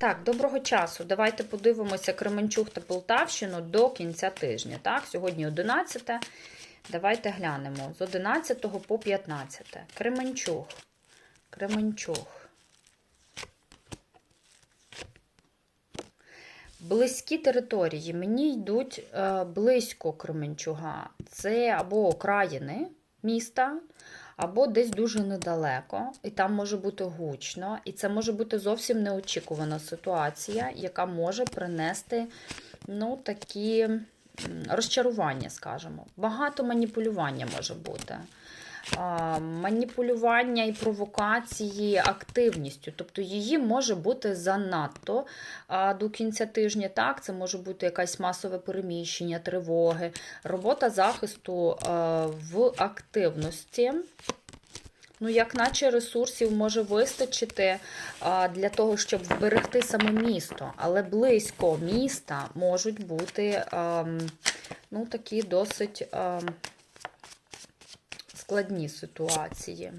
Так, доброго часу. Давайте подивимося Кременчуг та Полтавщину до кінця тижня. Так, сьогодні 11. Давайте глянемо з 11 по 15. Кременчуг. Кременчуг. Близькі території. Мені йдуть е, близько Кременчуга. Це або окраїни міста, або десь дуже недалеко, і там може бути гучно, і це може бути зовсім неочікувана ситуація, яка може принести ну, такі розчарування, скажімо. Багато маніпулювання може бути. Маніпулювання і провокації активністю, тобто її може бути занадто до кінця тижня. Так, це може бути якесь масове переміщення, тривоги, робота захисту в активності. Ну, як наче ресурсів може вистачити а, для того, щоб вберегти саме місто, але близько міста можуть бути а, ну, такі досить а, складні ситуації.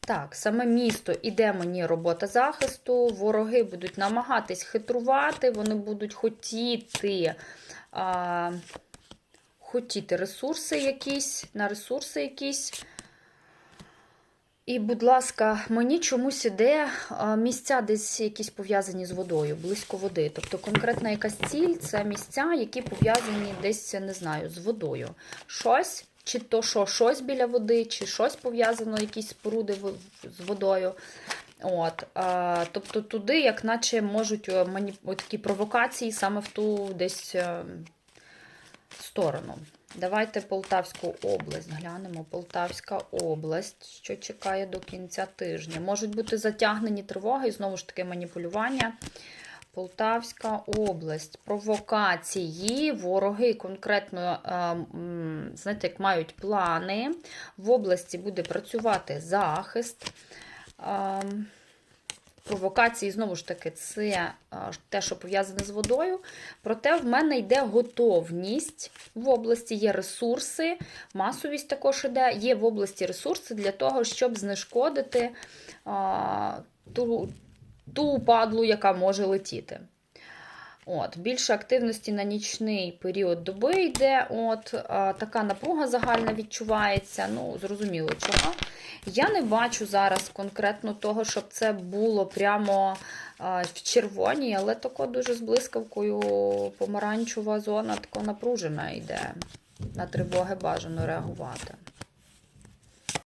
Так, саме місто іде мені робота захисту. Вороги будуть намагатись хитрувати, вони будуть хотіти, а, хотіти ресурси якісь, на ресурси якісь. І, будь ласка, мені чомусь іде місця десь якісь пов'язані з водою, близько води. Тобто конкретна якась ціль це місця, які пов'язані десь, не знаю, з водою. Щось, чи то що щось біля води, чи щось пов'язано, якісь споруди з водою. От, а, тобто туди, як наче можуть е, мані... такі провокації саме в ту десь е, сторону. Давайте Полтавську область глянемо. Полтавська область, що чекає до кінця тижня. Можуть бути затягнені тривоги і знову ж таки маніпулювання. Полтавська область, провокації, вороги конкретно, е, знаєте, як мають плани. В області буде працювати захист. Е, Провокації, знову ж таки, це е, те, що пов'язане з водою. Проте в мене йде готовність. В області є ресурси, масовість також іде. Є в області ресурси для того, щоб знешкодити а, ту, ту падлу, яка може летіти. От, Більше активності на нічний період доби йде. От, а, Така напруга загальна відчувається. Ну, зрозуміло чого. Я не бачу зараз конкретно того, щоб це було прямо а, в червоній, але тако дуже з блискавкою помаранчева зона тако напружена йде. На тривоги бажано реагувати.